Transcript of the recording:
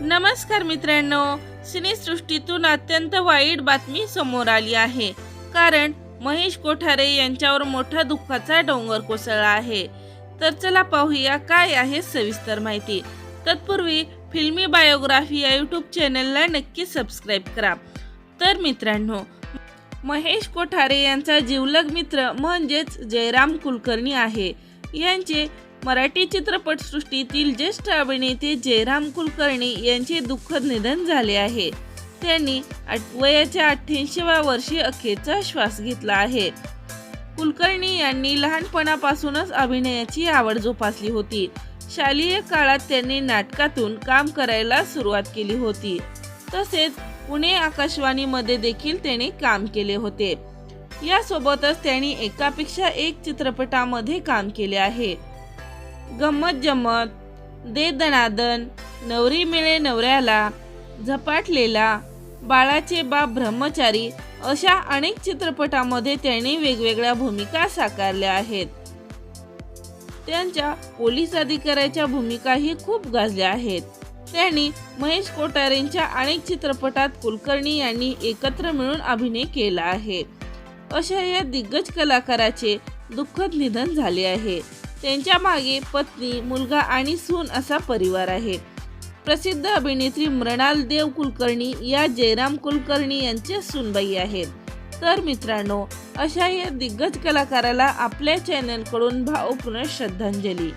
नमस्कार मित्रांनो सिनेसृष्टीतून अत्यंत वाईट बातमी समोर आली आहे. कारण महेश कोठारे यांच्यावर मोठा दुःखाचा डोंगर कोसळला आहे. तर चला पाहूया काय आहे सविस्तर माहिती. तत्पूर्वी फिल्मी बायोग्राफी या यूट्यूब चॅनलला नक्की सबस्क्राईब करा. तर मित्रांनो महेश कोठारे यांचा जीवलग मित्र म्हणजेच जयराम कुलकर्णी आहे. यांचे मराठी चित्रपटसृष्टीतील ज्येष्ठ अभिनेते जयराम कुलकर्णी यांचे दुःखद निधन झाले आहे. त्यांनी आठ- वयाच्या अठ्ठ्याऐंशीव्या वर्षी अखेरचा श्वास घेतला आहे. कुलकर्णी यांनी लहानपणापासूनच अभिनयाची आवड जोपासली होती. शालेय काळात त्यांनी नाटकातून काम करायला सुरुवात केली होती. तसेच पुणे आकाशवाणीमध्ये देखील त्यांनी काम केले होते. यासोबतच त्यांनी एकापेक्षा एक चित्रपटामध्ये काम केले आहे. गंमत जमत दे दनादन नवरी मिळे नवऱ्याला झपाटलेला बाळाचे बाप ब्रह्मचारी अशा अनेक चित्रपटामध्ये त्यांनी वेगवेगळ्या भूमिका साकारल्या आहेत. त्यांच्या पोलीस अधिकाऱ्याच्या भूमिकाही खूप गाजल्या आहेत. त्यांनी महेश कोठारेंच्या अनेक चित्रपटात कुलकर्णी यांनी एकत्र मिळून अभिनय केला आहे. अशा या दिग्गज कलाकाराचे दुःखद निधन झाले आहे. त्यांच्या मागे पत्नी मुलगा आणि सून असा परिवार आहे. प्रसिद्ध अभिनेत्री मृणाल देव कुलकर्णी या जयराम कुलकर्णी यांच्या सूनबाई आहेत. तर मित्रांनो अशा या दिग्गज कलाकाराला आपल्या चॅनलकडून भावपूर्ण श्रद्धांजली.